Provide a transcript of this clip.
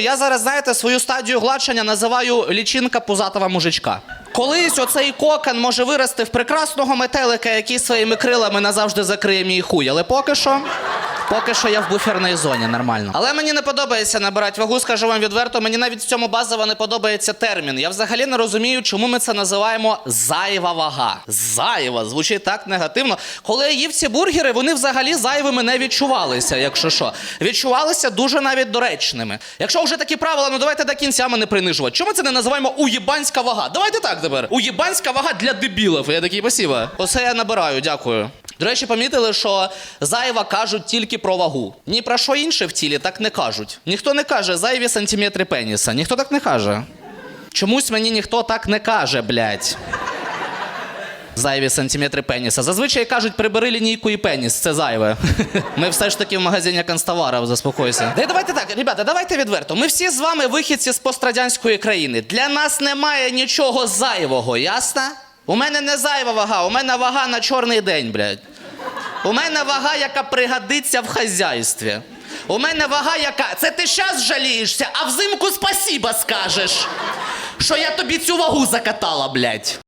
Я зараз, знаєте, свою стадію гладшення називаю лічинка пузатого мужичка. Колись оцей кокон може вирости в прекрасного метелика, який своїми крилами назавжди закриє мій хуй. Але поки що. Поки що я в буферній зоні, нормально. Але мені не подобається набирати вагу, скажу вам відверто. Мені навіть в цьому базово не подобається термін. Я взагалі не розумію, чому ми це називаємо зайва вага. Зайва звучить так негативно. Коли я їв ці бургери, вони взагалі зайвими не відчувалися, якщо що. Відчувалися дуже навіть доречними. Якщо вже такі правила, ну давайте до кінця мене принижувати. Чому це не називаємо уєбанська вага? Давайте так тепер. Уєбанська вага для дебілів. Я такий спасибо. Оце я набираю, дякую. До речі, помітили, що зайва кажуть тільки про вагу. Ні про що інше в тілі так не кажуть. Ніхто не каже зайві сантиметри пеніса. Ніхто так не каже. Чомусь мені ніхто так не каже, блядь. Зайві сантиметри пеніса. Зазвичай кажуть, прибери лінійку і пеніс, це зайве. Ми все ж таки в магазині канцтоварів, заспокойся. Й давайте так, ребята, давайте відверто. Ми всі з вами вихідці з пострадянської країни. Для нас немає нічого зайвого, ясно? У мене не зайва вага, у мене вага на чорний день, блядь. У мене вага, яка пригодиться в хазяйстві. У мене вага, яка. Це ти щас жалієшся, а взимку спасіба скажеш. Що я тобі цю вагу закатала, блядь.